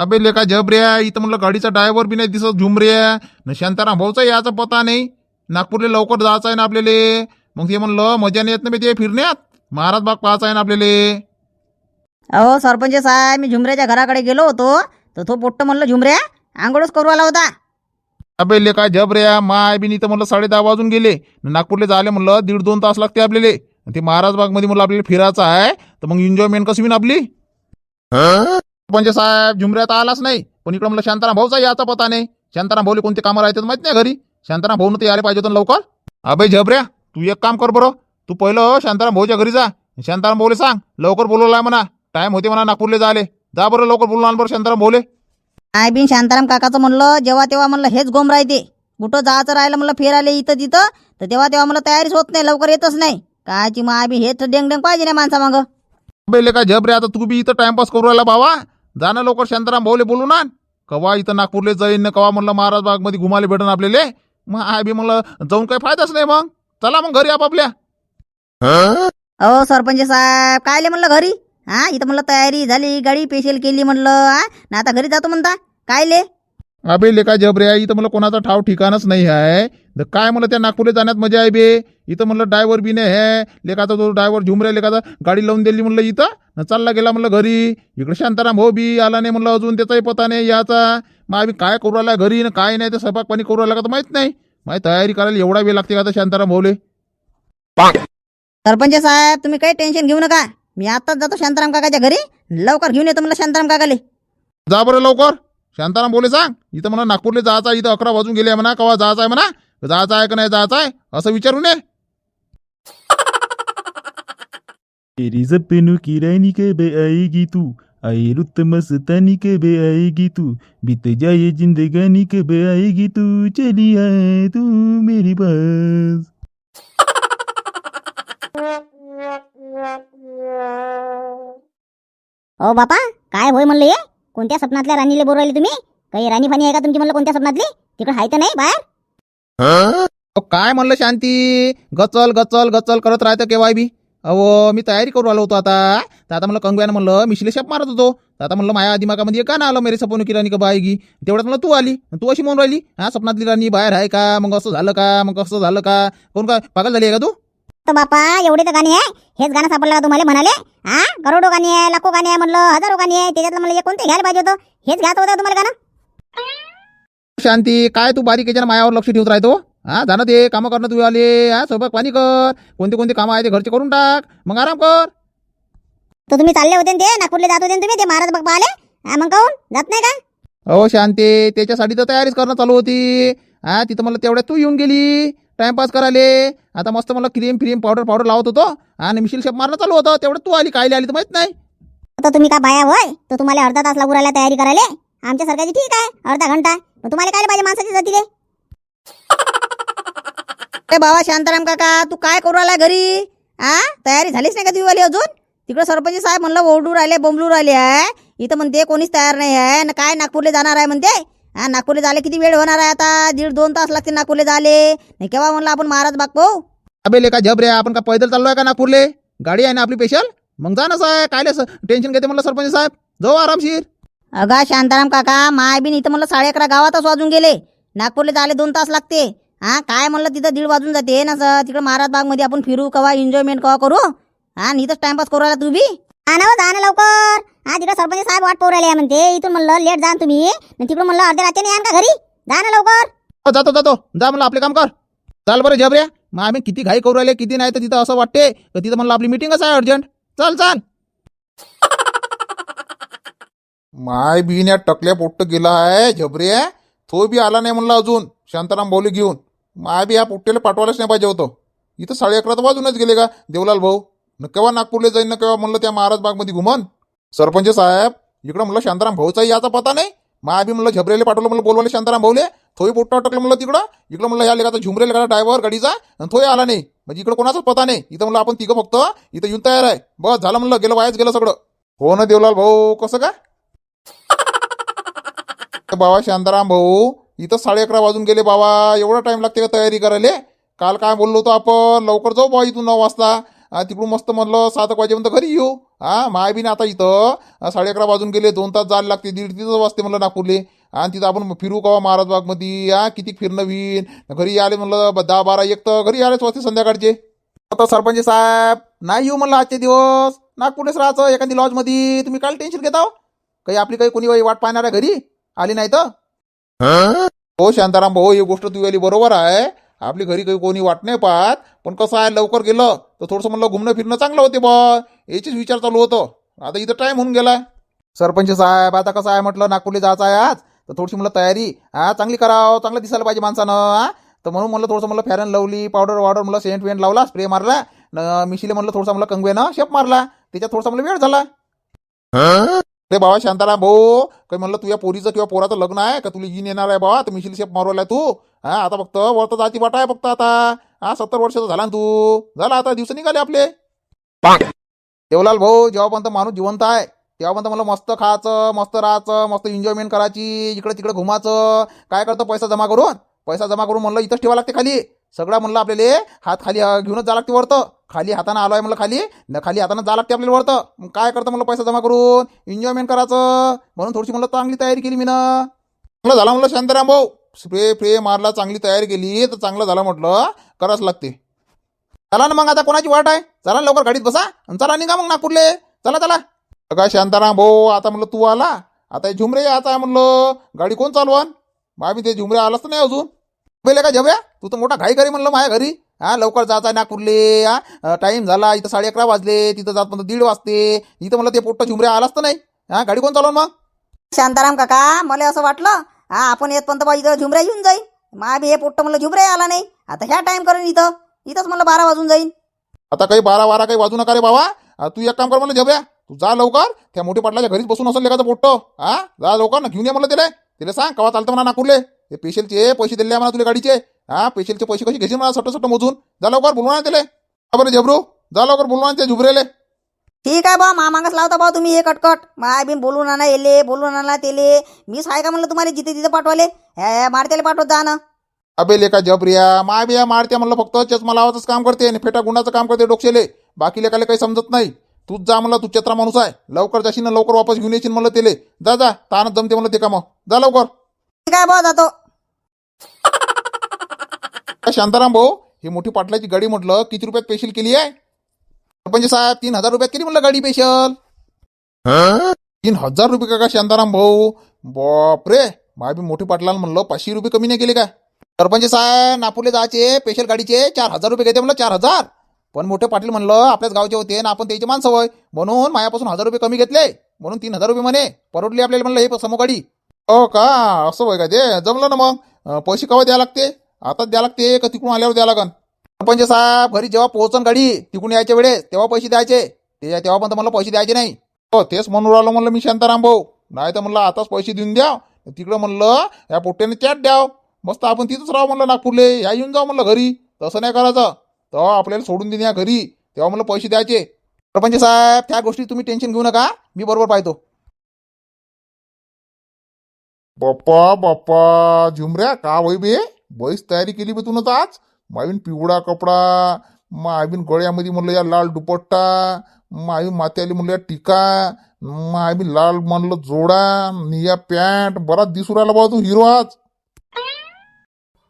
अबे लेका जबऱ्या इथं म्हणलं गाडीचा ड्रायव्हर बी नाही दिसत झुमऱ्या न शांताराम भाऊचा याचा पता नाही। नागपूरला लवकर जायचं आहे ना आपल्याला मग ते म्हणलं मजा नाही येत ना बे ते फिरण्यात महाराज बाग पाहायचा आहे ना आपल्याला अहो सरपंच साहेब मी झुमऱ्याच्या घराकडे गेलो होतो तर तो पोट्ट म्हणलं झुमऱ्या आंघोळच करू आला होता. अबे लेका जबऱ्या माय बी इथं म्हणलं साडे दहा वाजून गेले। नागपूरला जायला म्हणलं दीड दोन तास लागते आपल्याला आणि ते महाराज बागमध्ये म्हणलं आपल्याला फिरायचं आहे तर मग एन्जॉयमेंट कशी होईन आपली? सरपंच साहेब झुमऱ्यात आलाच नाही. पण इकडं म्हणलं शांताराम भाऊचा याचा पता नाही. शांताराम भाऊले कोणते कामं राहतात माहीत नाही घरी? शांताराम भाऊ ते यायला पाहिजे होतं लवकर? अबे जबऱ्या तू एक काम कर बरं. तू पहिलं शांताराम भाऊच्या घरी जा. शांताराम भाऊले सांग. लवकर बोलवलाय म्हणा. टाइम होते म्हणा नागपूरला जाले जा बरं लवकर बोलून आण बरं शांताराम भाऊले. आय बिन शांताराम काकाचं म्हणलं जेव्हा तेव्हा म्हणलं हेच गोम राहते. कुठं जायचं राहिलं म्हणलं फिरायला इथं तिथं. तर तेव्हा तेव्हा म्हणलं तयारीच होत नाही लवकर येतच नाही. कायची मग बी हेच डेंग डेंग पाहिजे ना माणसा मागं बेले का जब रे आता तू बी इथं टाइमपास करू राहिला बाबा जा ना लवकर शांताराम भाऊले बोलू ना. कवा इथं नागपूरले जाईन ना कवा म्हणलं महाराज बागमध्ये घुमाले भेटन आपल्याला. मग आय बी म्हणलं जाऊन काही फायदाच नाही मग. चला मग घरी आपापल्या. अहो सरपंच साहेब कायले म्हणलं घरी? हा इथं म्हणलं तयारी झाली गाडी पेशल केली म्हणलं हा? ना आता घरी जातो म्हणता. कायले अबे लेका जब रे इथं म्हणलं कोणाचा ठाव ठिकाणच नाही आहे. तर काय म्हणलं त्या नागपूरला जाण्यात मजा आहे बे? इथं म्हणलं ड्रायव्हर बी नाही आहे. लेकाचा तो ड्रायव्हर झुमरे लेकाचा गाडी लावून दिली म्हणलं इथं. न चालला गेला म्हणलं घरी. इकडे शांताराम भाऊ बी आला नाही म्हणलं अजून त्याचाही पता नाही याचा. मग आम्ही काय करू राहिला घरी ना काय नाही ते स्वयंपाक पाणी करू राहिला का तर माहीत नाही. माझी तयारी करायला एवढा वेळ लागते का आता शांताराम भाऊले? सरपंच साहेब तुम्ही काही टेन्शन घेऊ नका. मी आताच जातो शांताराम काकाच्या घरी. लवकर घेऊन येतो म्हणलं शांताराम काकाले. जा बरं लवकर. शांताराम बोले सांग इथं म्हणा नागपूरला जायचं आहे इथं अकरा वाजून गेले म्हणा कवा जायचं आहे म्हणा जायचं आहे का नाही जायचं आहे असं विचारून ये. तेरी सपनों की रानी कब आएगी तू आए रुत मस्तानी कब आएगी तू बीत जाए जिंदगानी कब आएगी तू चली आए तू मेरी पास ओ बापा काय होय म्हणलं कोणत्या स्वप्नातल्या राणीले बोलवले तुम्ही? काही राणी फाणी आहे का तुमची म्हणलं कोणत्या स्वप्नातली तिकडे आहे तर नाही बाहेर. अहो, काय म्हणलं शांती? गचल गचल गचल करत राहतं केव्हा बी. अहो मी तयारी करू आलो होतो आता. तर आता म्हणलं कंगव्यानं म्हणलं मिशिले शेप मारत होतो. तर आता म्हणलं माझ्या दिमागामध्ये का गाणं आलं मेरे सपनू की राणी का बायगी तेवढ्यात म्हणलं तू आली. तू अशी म्हणून राहिली? हा स्वप्नातली राणी बाहेर आहे का? मग असं झालं का? मग असं झालं का? कोण काय पागल झाली आहे का तू? तर बापा एवढे तर गाणी आहे. हेच गाणं सापडलं का तुम्हाला म्हणाले. हा करोडो गाणी आहे लाखो गाणी आहे म्हणलं हजारो गाणी आहे त्याच्यातलं मला कोणते घ्यायला पाहिजे होतं? हेच घ्यायचं होतं तुम्हाला गाणं? शांती काय तू बारीक याच्यानं मायावर लक्ष ठेवत राहतो? हा जाणं ते कामं करणं तू आले. हा स्वयंपाक पाणी कर. कोणते कोणते कामं आहे ते घरचे करून टाक. मग आराम कर. तर तुम्ही चालले होते ना ते? नागपूरला जात होते ना तुम्ही? ते महाराज बघ पाहिले हा मग काहून? जात नाही का? अहो शांती त्याच्यासाठी तर तयारीच करणं चालू होती. हा तिथं मला तेवढ्यात तू येऊन गेली. टाइमपास करायले. आता मस्त मला क्रीम फ्रीम पावडर पावडर लावत होतो. आणि मिशील शेप मारणं चालू होतं. तेवढं तू आली कायले आली तर माहीत नाही. तर तुम्ही का बाया होय? तर तुम्हाला अर्धा तास लागू राहिला तयारी करायला. आमच्या सरकारची ठीक आहे. अर्धा घंटा. मग तुम्हाला काय पाहिजे माणसाची जातीले ए बाबा शांताराम काका तू काय करू राहिला घरी? हा तयारी झालीच नाही का तुझी वाली अजून? तिकडं सरपंच साहेब म्हणलं ओरडू राहिले बोंबलू राहिले आहे. इथं म्हणते कोणीच तयार नाही आहे. ना काय नागपूरला जाणार आहे म्हणते? हा नागपूरला जायला किती वेळ होणार आहे आता? दीड दोन तास लागतील नागपूरला जाले नाही केव्हा म्हणलं आपण महाराज बाग पाहू? अबे लेका जब रे आपण का पैदल चाललोय का नागपूरले? गाडी आहे ना आपली स्पेशल मग जा ना साहेब कायले टेन्शन घेते म्हणलं सरपंच साहेब. जाऊ आरामशीर. अगा शांताराम काका माय बिन इथं म्हणलं साडे अकरा गावातच वाजून गेले. नागपूरला जायला दोन तास लागते. हा काय म्हणलं तिथं दीड वाजून जाते. ना स- तिकडं महाराज बागमध्ये आपण फिरू कवा एन्जॉयमेंट कवा करू? हा आणि इथंच टाइमपास करू राहिला तू बी ना हो, जा ना लवकर. हा तिकडे सरपंच साहेब वाट पोरायला आहे म्हणते. इथून म्हणलं लेट जा ना तुम्ही. आणि तिकडून म्हणलं अर्ध्या रात्री यान का घरी? जा ना लवकर. हो, जातो जातो. जा म्हणलं आपले काम कर. चाल बरं जबऱ्या मग आम्ही किती घाई करू राहिले किती नाही तर तिथं असं वाटते तर तिथं म्हणलं आपली मिटिंगच आहे अर्जंट चल चाल. माय बिन या टकल्या पोट्ट गेला आहे झबऱ्या तो बी आला नाही म्हणलं अजून. शांताराम भाऊले घेऊन. माय बी या पोट्टेला पाठवायलाच नाही पाहिजे होतं. इथं साडे अकरा तर वाजूनच गेले का देवलाल भाऊ? न केव्हा नागपूरला जाईन ना केव्हा म्हणलं त्या महाराज बागमध्ये घुमन? सरपंच साहेब इकडं म्हणलं शांताराम भाऊचाही याचा पता नाही. मा बी म्हणलं झबरेले पाठवलं म्हणलं बोलवाले शांताराम भाऊले. थोही पोट्टा अटकलं म्हणलं तिकडं. इकडं म्हणलं या लेखाचा झुमरे लेखाचा ड्रायव्हर गाडीचा आणि तोही आला नाही. म्हणजे इकडं कोणाचाच पता नाही. इथं म्हणलं आपण तिघं फक्त इथं येऊन तयार आहे. बस झालं म्हणलं गेलं वायच गेलं सगळं. हो ना देवलाल भाऊ कसं का? बाबा शांताराम भाऊ इथं साडे अकरा वाजून गेले बाबा. एवढा टाइम लागते का तयारी करायला? काल काय बोललो होतो आपण? लवकर जाऊ बा इथून नऊ वाजता. तिकडून मस्त म्हणलं सात एक वाजेपर्यंत घरी येऊ. हा माय बी आता इथं साडे अकरा वाजून गेले दोन तास जायला लागते दीड तिथं वाजते म्हणलं नागपूरले. आणि तिथं आपण फिरू कवा महाराजबागमध्ये. हां हा किती फिरणं होईन. घरी आले म्हणलं दहा बारा एक तर घरी आलेच वाजते संध्याकाळचे. आता सरपंच साहेब नाही येऊ म्हणलं आजचे दिवस. नागपूरलेच राहायचं एखादी लॉजमध्ये. तुम्ही काल टेन्शन घेता हो. काही आपली काही कोणी वाट पाहणार आहे घरी? आली नाही तर? हो शांताराम भाऊ ही गोष्ट तू आली बरोबर आहे. आपली घरी काही कोणी वाट नाही पाहत. पण कसं आहे लवकर गेलं. तर थोडंसं म्हणलं घुमणं फिरणं चांगलं होते बा याचीच विचार चालू होतं. आता इथं टाइम होऊन गेलाय. सरपंच साहेब आता कसं आहे म्हटलं नागपूरला जायचं आहे आज. तर थोडीशी म्हणलं तयारी हा चांगली करावं चांगलं दिसायला पाहिजे माणसानं हा. तर म्हणून म्हणलं थोडंसं म्हणलं फॅरन लावली पावडर वावडर म्हणलं सेंट वेंट लावला स्प्रे मारला. न मिशीले म्हणलं थोडंसं म्हणलं कंगवेनं शेप मारला. त्याच्यात थोडंसं म्हणलं वेळ झाला. रे बाबा शांताराम भाऊ काही म्हणलं तुझ्या पोरीचं किंवा पोराचं लग्न आहे का? तुला येईन येणार आहे बाबा तर मिशील शेप मारवलाय तू. हा आता फक्त वरत जाती वाटा आहे फक्त आता. हा सत्तर वर्षाचा झाला ना तू. झाला आता दिवस निघाले आपले. देवलाल भाऊ जेव्हापर्यंत माणूस जिवंत आहे तेव्हापर्यंत मला मस्त खायचं मस्त राहायचं मस्त एन्जॉयमेंट करायची इकडे तिकडे घुमाचं काय करतं पैसा जमा करून? पैसा जमा करून म्हणलं इथंच ठेवा लागते खाली. सगळं म्हणलं आपल्याला हात खाली घेऊनच जा लागते वरतं. खाली हातानं आलो आहे म्हणलं खाली न खाली हातानं जा लागते आपल्याला वरतं. मग काय करतं म्हणलं पैसा जमा करून? एन्जॉयमेंट करायचं. म्हणून थोडीशी म्हणलं चांगली तयारी केली मी ना झालं म्हणलं शांताराम भाऊ. स्प्रे फ्रे मारला चांगली तयारी केली तर चांगलं झालं म्हटलं करावंच लागते. चला ना मग आता कोणाची वाट आहे? चला ना लवकर गाडीत बसा आणि चला निघा मग नागपूरले. चला चला. काय शांताराम भाऊ आता म्हणलं तू आला. आता झुमरे आता म्हणलं. गाडी कोण चालवान? बाबी ते झुमरे आलाच तर नाही अजून. पहिले का जव्या तू तर मोठा घाई घरी म्हणलं माझ्या घरी. हा लवकर जायचं आहे नागपूरले. हा टाईम झाला. इथं साडे अकरा वाजले. तिथं जात म्हणलं दीड वाजते. इथं म्हणलं ते पोट्ट झुमरे आलाच तर नाही. हा गाडी कोण चालवून मग? शांताराम काका मला असं वाटलं हा आपण येत पंत इथं झुमऱ्या येऊन जाईन. मा बी हे पोट्ट म्हणलं झुमऱ्या आला नाही. आता ह्या टाइम करेन इथं इथंच म्हणलं बारा वाजून जाईन. आता काही बारा बारा काही वाजू नका रे बाबा. तू एक काम कर म्हणलं झेबऱ्या तू जा लवकर. त्या मोठ्या पाटलाच्या घरीच बसून असेल लेखाचं पोट्ट. हा जा लवकर. ना घेऊन ये म्हणलं त्याला तिला सांग कवा चालतं म्हणा नागपूरले. ते पेशलचे पैसे दिले म्हणा तुला गाडीचे. हा पेशलचे पैसे कसे घेशील म्हणा सट्ट सट्ट मोजून. जा लवकर बोलवा ना त्याला बरं झेबरू. जा लवकर बोलवा ना त्या झुबरेले ठीक आहे बा मा मागच लावता बा तुम्ही हे कटकट. माय बिन बोलून आणा येले बोलून आणा तेले. मीच आहे का म्हणलं तुम्हाला जिथे तिथे पाठवाले? ह्या मारतेले पाठवत जा ना. अबे लेका जबरिया माय बिया मारते म्हणलं फक्त चष्मा लावायचंच काम करते आणि फेटा गुंडाचं काम करते डोक्षेले बाकी लेकाले काही समजत नाही. तूच जा म्हणलं तू चत्रा माणूस आहे. लवकर जाशील ना लवकर वापस घेऊन येशील म्हणलं तेले. जा जा तानच जमते म्हणलं ते काम. जा लवकर. ठीक आहे बा जातो. शांताराम भाऊ ही मोठी पाटलाची गाडी म्हटलं किती रुपयात पेशील केली आहे? सरपंच साहेब तीन हजार रुपयात किती म्हणलं गाडी पेशल तीन हजार रुपये का का शांताराम भाऊ? बापरे माय बी मोठी पाटलाला म्हणलं पाचशे रुपये कमी नाही केले का सरपंच साहेब नागपूरला जायचे पेशल गाडीचे चार हजार रुपये घेते म्हणलं चार हजार. पण मोठे पाटील म्हणलं आपल्याच गावचे होते ना आपण त्याचे माणसं होय. म्हणून मायापासून हजार रुपये कमी घेतले. म्हणून तीन हजार रुपये म्हणे. परवडली आपल्याला म्हणलं हे समो गाडी. हो का? असं होय का ते? जमलं ना मग. पैसे केव्हा द्यावं लागते? आताच द्यावं लागते का तिकडून आल्यावर द्यावं लागन? सरपंच साहेब घरी जेव्हा पोहोचन गाडी तिकडून यायच्या वेळेस तेव्हा पैसे द्यायचे. ते तेव्हा पण मला पैसे द्यायचे नाही. हो तेच म्हणून राहिलो म्हणलं मी शांताराम भाऊ. नाही तर म्हणलं आताच पैसे देऊन द्या. तिकडं म्हणलं या पोट्याने चॅट द्याव. मस्त आपण तिथंच राहू म्हणलं नागपूरले. या येऊन जाऊ म्हणलं घरी. तसं नाही करायचं. तेव्हा आपल्याला सोडून देईन या घरी. तेव्हा म्हणलं पैसे द्यायचे. सरपंच साहेब त्या गोष्टी तुम्ही टेन्शन घेऊ नका. मी बरोबर पाहतो. बाप्पा बाप्पा झुमऱ्या का वय बे? बरीच तयारी केली बे तून आज? मावीन पिवळा कपडा मावीन गळ्यामध्ये म्हणलं या लाल दुपट्टा मावी मात्याली म्हणलं या टिका मावी लाल म्हणलं जोडा निया पॅन्ट बराच दिसू राहिला बाबा तू हिरो आज.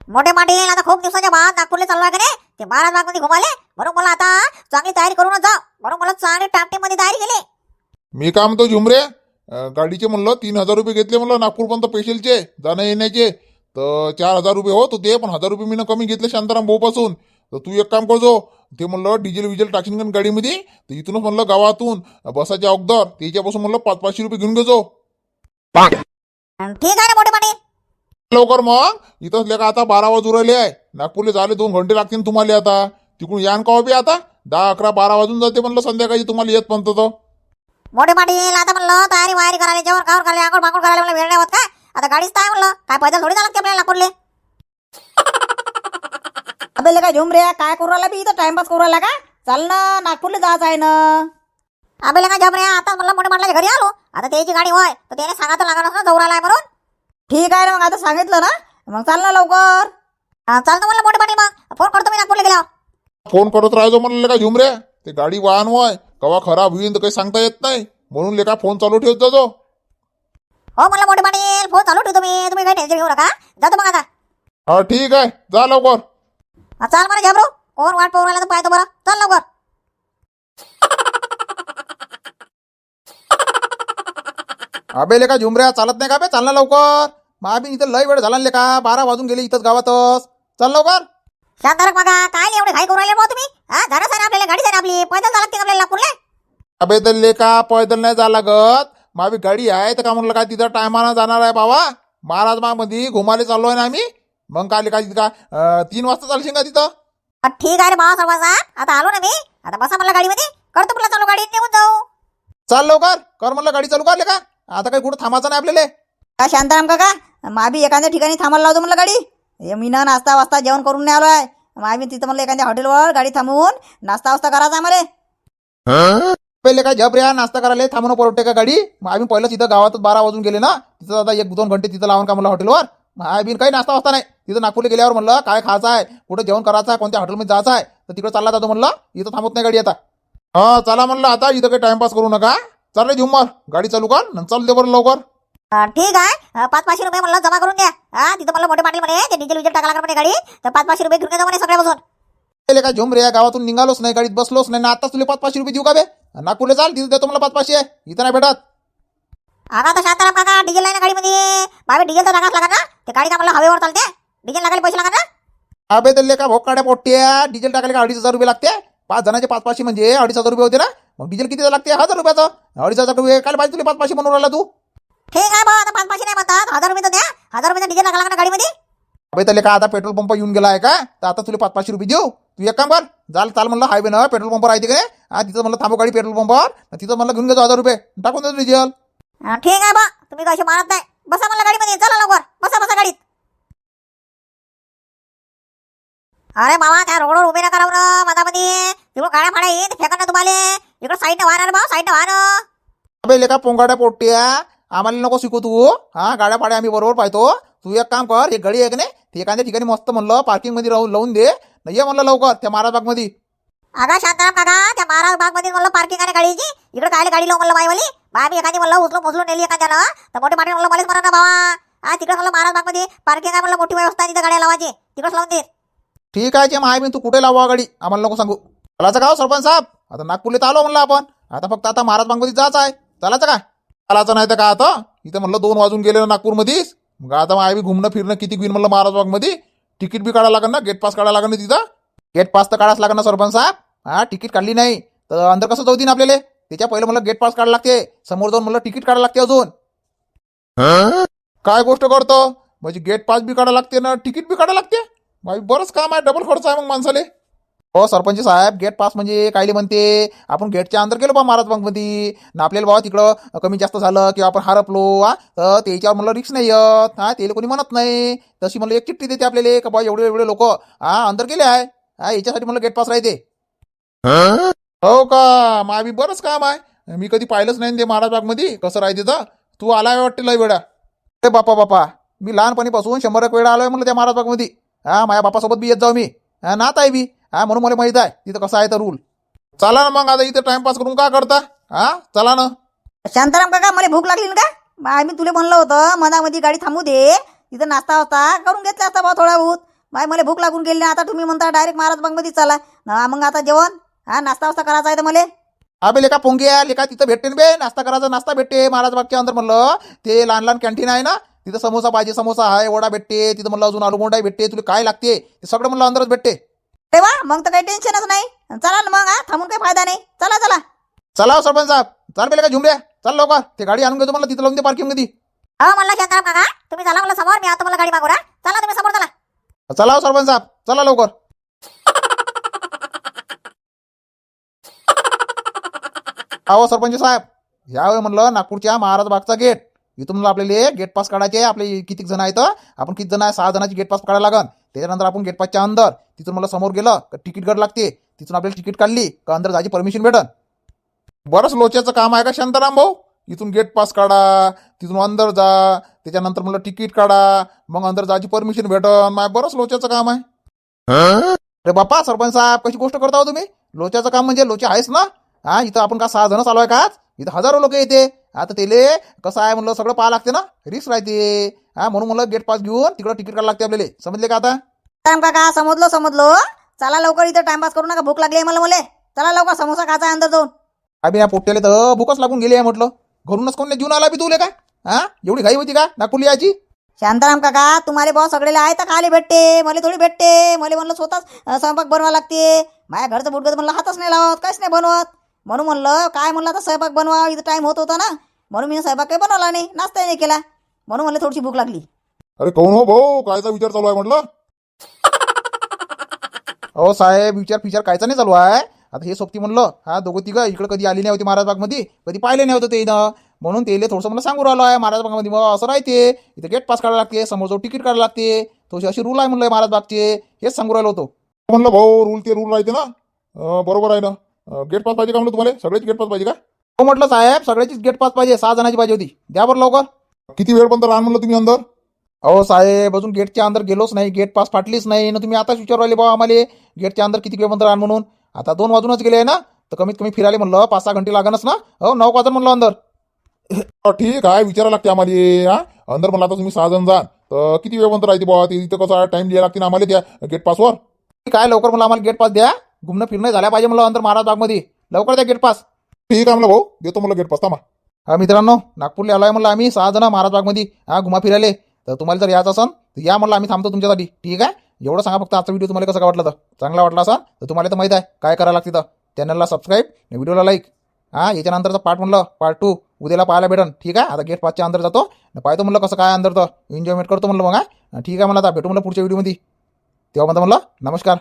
मोठे पाटील आता खूप दिवसाच्या बाद नागपूरला चाललोय का रे ते महाराज बागमध्ये घुमाले. बरोबर मला आता चांगली तयारी करूनच जा. बरोबर मला चांगली टापटीमध्ये तयारी केली. मी काय म्हणतो झुमरे गाडीचे म्हणलं तीन हजार रुपये घेतले म्हणलं नागपूरपर्यंत पेशलचे जाणं येण्याचे तर चार हजार रुपये हो तो ते पण हजार रुपये मी कमी घेतले शांताराम भाऊपासून. तर तू एक काम करजो ते म्हणलं डिझेल विजेल टाकशील का गाडीमध्ये? तर इथूनच म्हणलं गावातून बसाच्या अगोदर त्याच्यापासून म्हणलं पाच पाचशे रुपये घेऊन घेजो ठीक आहे रे मोठे पाटील. लवकर मग. इथंच लेका आता बारा वाजू राहिले आहे. नागपूरला झाले दोन घंटे लागतील तुम्हाला आता. तिकडून यान का बी आता? दहा अकरा बारा वाजून जाते म्हणलं संध्याकाळी तुम्हाला येत पण तर मोठे पाटील आता म्हणलं तयारी वायरी करायला जेवण खावर करायला पांघोळ करायला मला वेळ नाही होत का? आता गाडीच काय म्हणलं. काय पैदल थोडी लागते आपल्याला नागपूरले अबे काय झुमऱ्या काय करू राहिला बी इथं? टाइमपास करू राहिला का? चाल ना नागपूरला जायचं आहे ना. आबेले का जबरे आता म्हणलं मोठे पाटलाच्या घरी आलो. आता त्याची गाडी होय तर त्याने सांगा लागणार ना जवळ आलाय म्हणून. ठीक आहे ना मग आता सांगितलं ना. मग चाल ना लवकर. हा, चालतं म्हणलं मोठे पाटील मग. फोन करतो मी नागपूरला गेल्यावर. फोन करत राहायचो म्हणलं का झुमरे ते गाडी वाहन होय. कवा खराब होईन तर काही सांगता येत नाही. म्हणून लेका फोन चालू ठेवत जातो हो मला मोठे पाटील फोन चालू ठेवतो मी. तुम्ही काही टेन्शन घेऊ नका. जातो मग आता. हा ठीक आहे. जा लवकर. हा, चाल बरं घ्या कोण वाट पाहून राहिला तर पाहतो बरं. चल लवकर. अबे लेका झुमऱ्या चालत नाही का बे? चालना लवकर. महाबी इथं लय वेळ झाला ना लेका. बारा वाजून गेले इथंच गावातच. चल लवकर. शांतारक बघा काय एवढे घाई करून राहिले भाऊ तुम्ही? हा सर आपल्याला गाडी सर आपली. पैदल चालत आपल्याला नागपूरला अबे तर लेका पैदल नाही जा लागत. मावी गाडी आहे तर का म्हणलं काय तिथं टायमानं जाणार आहे बाबा? महाराजमध्ये घुमाले चाललोय ना आम्ही. मग काय लेका तिथं का तीन वाजता चालशील का तिथं? ठीक आहे रे भावा सर्वांचा आता आलो ना मी. आता बसा मला गाडीमध्ये. करतो तुला चालू गाडी निघून जाऊ. चाल लवकर. कर म्हणलं गाडी चालू कर लेका आता काही कुठं थांबायचं नाही आपल्याला. का शांताराम काका माबी एखाद्या ठिकाणी थांबायला लावतो म्हणलं गाडी. हे मी ना नाश्ता वास्ता जेवण करून नाही आलोय. माबी तिथं म्हणलं एखाद्या हॉटेलवर गाडी थांबवून नाश्ता वास्ता करायचा आहे मला पहिले काय झप झबऱ्या नाश्ता करायला थांबणं परवडते का गाडी? आम्ही पहिलं तिथं गावातच बारा वाजून गेले ना तिथं आता एक दोन घंटे तिथं लावून का म्हणलं हॉटेलवर हाय बिन काही नाश्ता वाजता नाही. तिथं नागपूरला गेल्यावर म्हणलं काय खायचं आहे? कुठं जेवण करायचं आहे? कोणत्या हॉटेलमध्ये जायचं आहे? तर तिकडे चालला जातो म्हणलं इथं थांबत नाही गाडी आता. हा चला म्हणलं आता इथं काही टाइमपास करू नका. चालले झुम्मर. गाडी चालू कर चल दे बरं लवकर. ठीक आहे. पाच पाचशे रुपये म्हणलं जमा करून द्या हा तिथं मला मोठे पाटील म्हणे ते डिझेल विजेल टाकायला म्हणे गाडी. तर पाच पाचशे रुपये घेऊन जा म्हणे सगळ्यापासून पहिले काय झुमरे या गावातून निघालोच नाही गाडीत बसलोच नाही ना आताच तुला पाच पाचशे रुपये देऊ का बे? नागपूरला चाल तिथं देतो मला पाच पाचशे इथं नाही भेटत. आता तर शांताराम काका. डिझेल आहे ना गाडीमध्ये. बाबा डिझेल तर टाकाच लागणार ना? ते गाडी का मला हवेवर चालते. डिझेल लागायला पैसे लागणार ना? अबे तर का भोग काड्या पोट्या डिझेल टाकायला का अडीच हजार रुपये लागते? पाच जणांचे पाच पाचशे म्हणजे अडीच हजार रुपये होते ना? मग डिझेल किती लागते? हजार रुपयाचं. अडीच हजार रुपये काय पाहिजे तुला पाच पाचशे म्हणून राहिला तू. ठीक आहे भाऊ. आता पाच पाचशे नाही म्हणतात. हजार रुपये तर द्या. हजार रुपये डिझेल लागला ना गाडीमध्ये? अबे तर का आता पेट्रोल पंप येऊन गेला आहे का? तर आता तुला पाच पाचशे रुपये देऊ. तू एक काम कर चाल चाल म्हणलं हायवे ना पेट्रोल पंपवर आहे तिकडे. हा तिथं म्हणलं थांबू गाडी पेट्रोल पंपवर तिथं म्हणलं घेऊन घेतो हजार रुपये. टाकून देतो डिझेल ठीक आहे बा. तुम्ही कशी मारत नाही. बसा मला गाडीमध्ये. चला लवकर. बसा बसा गाडीत. अरे बाबा त्या रोडवर उभे नका राहू ना मधामध्ये. तिकडून गाड्या फाड्या येत फेका ना तुम्हाला. इकडं साईडनं वाहणार बा साईडनं वाहनं अबे लेका पोंगाड्या पोट्या आम्हाला नको शिकू तू. हा गाड्या पाड्या आम्ही बरोबर पाहतो. तू एक काम कर एक गाडी आहे का नाही ते एखाद्या ठिकाणी मस्त म्हणलं पार्किंगमध्ये राहून लावून दे. न ये म्हणलं लवकर त्या महाराजमध्ये अगा शांताराम काका त्या महाराज बागमध्ये म्हणलं पार्किंग आहे गाडीची. इकडे काय गाडी लावून म्हणलं बाईवाली? बा मी एखादी म्हणलं उचलून उचलून नेली एखाद्यानं तर मोठे पाटील म्हणलं मलाच म्हणा ना बाबा हा तिकडे म्हणलं महाराज बागमध्ये पार्किंग आहे म्हणलं मोठी व्यवस्था तिथं गाड्या लावायची. तिकडे लावून दे. ठीक आहे जे महाबीन तू कुठे लावा गाडी? आम्हाला नको सांगू. चलाचं का हो सरपंच साहेब? आता नागपूरला आलो म्हणलं आपण. आता फक्त आता महाराज बागमध्ये जायचं आहे. चालायचं काय? चालायचं नाही तर काय आता? इथं म्हणलं दोन वाजून गेले नागपूरमध्येच. मग आता मग बी घुमणं फिरणं किती घेईन म्हणलं महाराज बागमध्ये तिकीट बी काढायला लागेल ना? गेट पास काढायला लागेल ना तिथं? गेट पास तर काढाच लागेल ना सरपंच साहेब. हा तिकीट काढली नाही. तर अंदर कसं जाऊ देईन आपल्याला? त्याच्या पहिलं मला गेट पास काढायला लागते. समोर जाऊन मला तिकीट काढायला लागते अजून. काय गोष्ट करतो? म्हणजे गेट पास बी काढायला लागते ना तिकीट बी काढायला लागते? बरंच काम आहे डबल खर्च आहे मग माणसाले. हो सरपंच साहेब गेट पास म्हणजे कायले म्हणते? आपण गेटच्या अंदर गेलो बा महाराज बागमध्ये. ना आपल्याला बाबा तिकडं कमी जास्त झालं किंवा आपण हरपलो हा तर त्याच्यावर म्हणलं रिक्स नाही येत. हा त्याला कोणी म्हणत नाही. तशी म्हणलं एक चिठ्ठी देते आपल्याला का बा एवढे एवढे लोक हा अंदर गेले आहे. हा याच्यासाठी म्हणलं गेट पास राहते. हो का? मावी बरंच काम आहे. मी कधी पाहिलंच नाही ते महाराज बागमध्ये. कसं राहते तर? तू आलाय वाटते लय वेळा. अरे बापा बापा. मी लहानपणीपासून शंभर एक वेळा आलोय म्हणलं त्या महाराज बागमध्ये. हा माझ्या बापासोबत बी येत जाऊ मी. हा नात आहे बी. हा म्हणून मला माहीत आहे तिथं कसं आहे तर रूल चला ना मग आता इथं टाइमपास करून का करता? हा चला ना. शांताराम काका मला भूक लागली ना का? बा, आम्ही तुला म्हणलं होतं मनामध्ये गाडी थांबू दे. तिथं नाश्ता होता करून घेतला असता बा थोडा बहुत. बाय मला भूक लागून गेली ना आता तुम्ही म्हणता डायरेक्ट महाराज बागमध्ये चला. ना मग आता जेवण? हा नाश्ता वास्ता करायचा आहे तर मला? अबे लेका पोंग्या लेका तिथं भेटते ना बे नाश्ता करायचा नाश्ता भेटते. महाराज बागच्या अंदर म्हणलं ते लहान लहान कॅन्टीन आहे ना तिथं समोसा पाहिजे समोसा आहे वडा भेटते. तिथं म्हणलं अजून आलू बोंडाई भेटते तुला काय लागते? ते सगळं म्हणलं अंदरच भेटते. वा मग तर काही टेन्शनच नाही. चला ना मग हा थांबून काही फायदा नाही. चला चला. चला हो सरपंच साहेब. चाल बेले का झुमड्या चल लवकर. ते गाडी आणून घेतो म्हणलं तिथं लावून दे पार्किंगमध्ये हो म्हणलं शांताराम काका. तुम्ही चला मला समोर मी आता मला गाडी मागू चला तुम्ही समोर चला. चला हो सरपंच साहेब. चला लवकर. अहो सरपंच साहेब यावेळी म्हणलं नागपूरच्या महाराज बागचा गेट इथून म्हणलं आपल्याला गेट पास काढायचे आपले किती जण आहेत आपण किती जण आहे? सहा जणांची गेट पास काढायला लागन. त्याच्यानंतर आपण गेट पाचच्या अंदर. तिथून मला समोर गेलं का तिकीट गड लागते. तिथून आपल्याला तिकीट काढली का अंदर जायची परमिशन भेटन. बरंच लोच्याचं काम आहे का शांताराम भाऊ? इथून गेट पास काढा तिथून अंदर जा त्याच्यानंतर मला तिकीट काढा मग अंदर जायची परमिशन भेटन. माय बरंच लोच्याचं काम आहे. अरे बापा सरपंच साहेब कशी गोष्ट करता हो तुम्ही? लोच्याचं काम म्हणजे लोचे आहेच ना? हा इथं आपण का सहा जण चालू आहे का इथं हजारो लोक येते. आता तेले कसं आहे म्हणलं सगळं पाहा लागते ना? रिस्क राहते. हा म्हणून म्हणलं गेट पास घेऊन तिकडं तिकीट काढायला लागते आपल्याला. समजले का आता? शांताराम काका समजलो समजलो. चला लवकर इथं टाइमपास करू नका भूक लागली आहे मला मले. चला लवकर समोसा खायचा आहे अंदर जाऊन. अबे या पोट्याला तर भूकच लागून गेली आहे म्हटलं. घरूनच कोण घेऊन आला बी तुले काय? हा? एवढी घाई होती का? नागपूरली याची शांताराम काका तुम्हाला बॉस सगळेले आहे तर खाली भेटते. मला थोडी भेटते. मला म्हणलं स्वतःच स्वयंपाक बनवा लागते. माझ्या घरचं बुडगत म्हणलं हातच नाही लावत काहीच नाही बनवत. म्हणून म्हणलं काय म्हणलं आता? स्वयंपाक बनवा इथं टाइम होत होता ना. म्हणून मी स्वयंपाक काही बनवला नाही नाश्ता नाही केला. म्हणून म्हणलं थोडीशी भूक लागली. अरे कहून हो भाऊ? कायचा विचार चालू आहे म्हटलं? अहो साहेब विचार फिचार कायचा नाही चालू आहे? आता हे सोबती म्हणलं हा दोघं तिघं इकडं कधी आली नाही होती महाराज बागमध्ये कधी पाहिले नाही होतं ते इथं? म्हणून तेले थोडंसं मला सांगू राहिलो आहे महाराज बागमध्ये मग असं राहते. इथं गेट पास काढायला लागते समोर तिकीट काढायला लागते. थोडीशी अशी रूल आहे म्हणलं महाराज बागचे हेच सांगू राहिलो होतो. म्हणलं भाऊ रूल ते रूल राहते ना? अं, बरोबर आहे ना? गेट पास पाहिजे का म्हणलं तुम्हाला? सगळ्याची गेट पास पाहिजे का? हो म्हटलं साहेब सगळ्याचीच गेट पास पाहिजे सहा जणांची पाहिजे होती. द्या बरं लवकर. किती वेळपर्यंत राहा म्हणलं तुम्ही अंदर? अहो साहेब अजून गेटच्या अंदर गेलोच नाही गेट पास फाटलीच नाही. ना तुम्ही आताच विचारू राहिले बाबा आम्हाला. गेटच्या अंदर किती वेळ राहा म्हणून. आता दोन वाजूनच गेले आहे ना तर कमीत कमी फिरायला म्हणलं पाच सहा घंटे लागणच ना. हो नऊ वाजून म्हणलं अंदर. अं, ठीक आहे विचारा लागते आम्हाला हा? अंदर म्हणलं आता तुम्ही सहा जण जा. तर किती वेळपर्यंत राहते बाबा ते इथं कसं टाइम द्यायला लागते ना आम्हाला त्या गेट पासवर काय लवकर मला आम्हाला गेट पास द्या. घुमणं फिरणं झाल्या पाहिजे म्हणलं अंदर महाराज बागमध्ये. लवकर द्या गेट पास ठीक आहे म्हणलं भाऊ देतो मला गेट पास थांबा. हा मित्रांनो नागपूरला आलो आहे म्हणलं आम्ही सहा जण महाराज बागमध्ये. हा घुमा फिरायले. तर तुम्हाला जर यायचं असन तर या म्हणलं आम्ही थांबतो तुमच्यासाठी. ठीक आहे? एवढं सांगा फक्त आजचा व्हिडिओ तुम्हाला कसं वाटलं तर. चांगला वाटला असा तर तुम्हाला तर माहीत आहे काय करायला लागते तर. चॅनलला सबस्क्राईब व्हिडिओला लाईक हा याच्यानंतरचं पार्ट म्हणलं पार्ट टू उद्याला पाहायला भेटन. ठीक आहे? आता गेट पाचच्या अंदर जातो. पाहतो म्हणलं कसं काय अंदर तर. एन्जॉयमेंट करतो म्हणलं मग ठीक आहे मला आता भेटू म्हणलं पुढच्या व्हिडिओमध्ये तेव्हा म्हणतं म्हणलं नमस्कार.